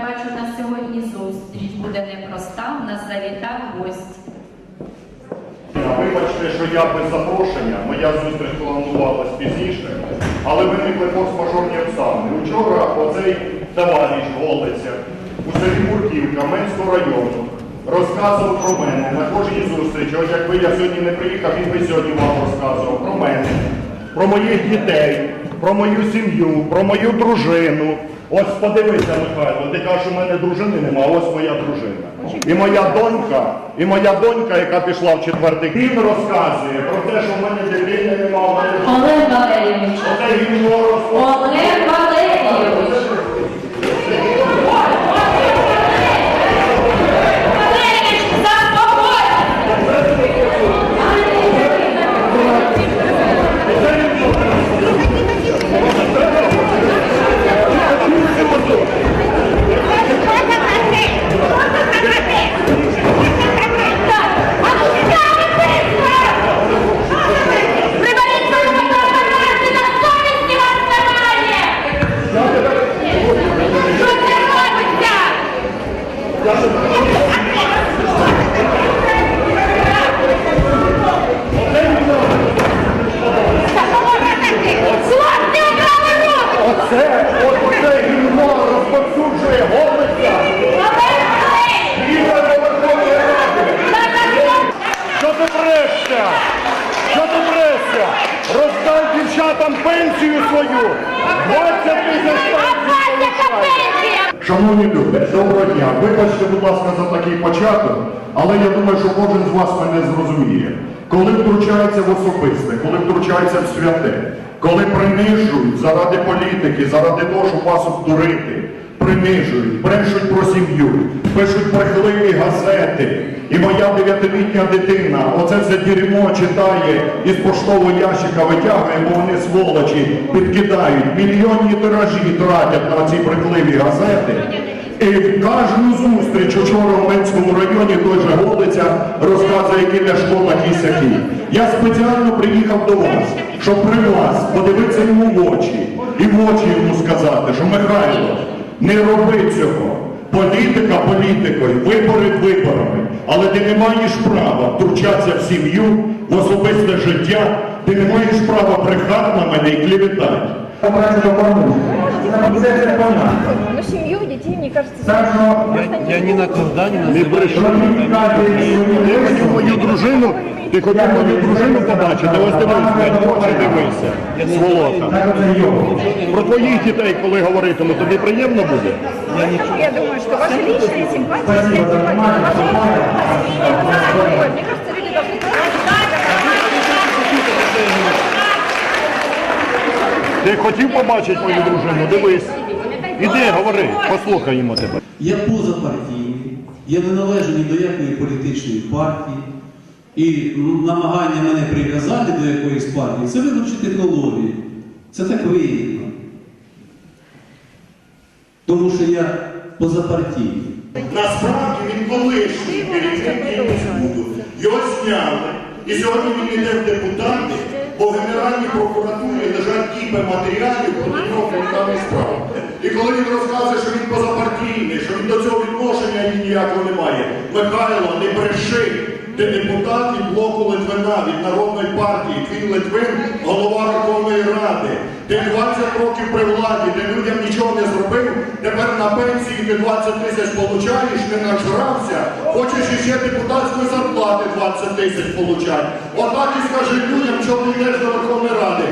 бачу на сьогодні зустріч буде непроста. У нас завітав гость. Вибачте, що я без запрошення, моя зустріч планувалась пізніше, але виникли форс-мажорні обставини. Учора оцей товариш Голиця у селі Бурківка Менського району розказував про мене на кожній зустрічі. От якби я сьогодні не приїхав, він би сьогодні вам розказував про мене, про моїх дітей, про мою сім'ю, про мою дружину. Ось подивися, Михайло, ти кажеш, у мене дружини нема, ось моя дружина. І моя донька, і моя донька, яка пішла в четвертий, він розказує про те, що в мене дитини нема, в мене Олег Валерійович. Russian Роздай пенсію свою. 20 тисяч пенсій. Шановні люди, доброго дня. Вибачте, будь ласка, за такий початок, але я думаю, що кожен з вас мене зрозуміє. Коли втручається в особисте, коли втручається в святе, коли принижують заради політики, заради того, щоб вас обдурити, принижують, брешуть про сім'ю, пишуть брехливі газети. І моя дев'ятилітня дитина оце все дерьмо читає із поштового ящика витягує, бо вони сволочі підкидають. Мільйонні тиражі тратять на ці брехливі газети. І в кожну зустріч учора в Менському районі той же Голиця розказує, який Ляшко такий сякий. Я спеціально приїхав до вас, щоб при вас подивитися йому в очі і в очі йому сказати, що Михайло, не роби цього. Політика політикою, вибори виборами. Але ти не маєш права втручатися в сім'ю, в особисте життя, ти не маєш права брехати на мене і клеветати. Ну, дітей, мені кажеться, кажется, Я, я никогда не Не брешу. Ти хотів мою дружину, ти хотів мою дружину побачити, ось дивись, блядь, в очі дивися, сволота. Про твоїх дітей, коли говоритиму, тобі приємно буде? я думаю, что ваши личные симпатии, снять симпатии, ваши личные Мне кажется, люди должны Ти хотів побачити мою дружину? Дивись. Іди, говори, послухаємо тебе. Я позапартійний, я не належу ні до якої політичної партії. І намагання мене прив'язати до якоїсь партії це виборчі технології. Це так вигідно. Тому що я позапартійний. Насправді він колишній керівник. Його зняли. І сьогодні він йде в депутати, бо в Генеральній прокуратурі лежать кіпи матеріалів проти нього кримінальних справ. І коли він розказує, що він позапартійний, що він до цього відношення ні- ніякого не має. Михайло, не бреши. Депутат від блоку Литвина, від Народної партії, він Литвин, голова Верховної Ради. Ти 20 років при владі, ти людям нічого не зробив, тепер на пенсії ти 20 тисяч получаєш, не нажрався, хочеш іще депутатської зарплати 20 тисяч получати. Отак і скажи людям, ти йдеш до Верховної Ради.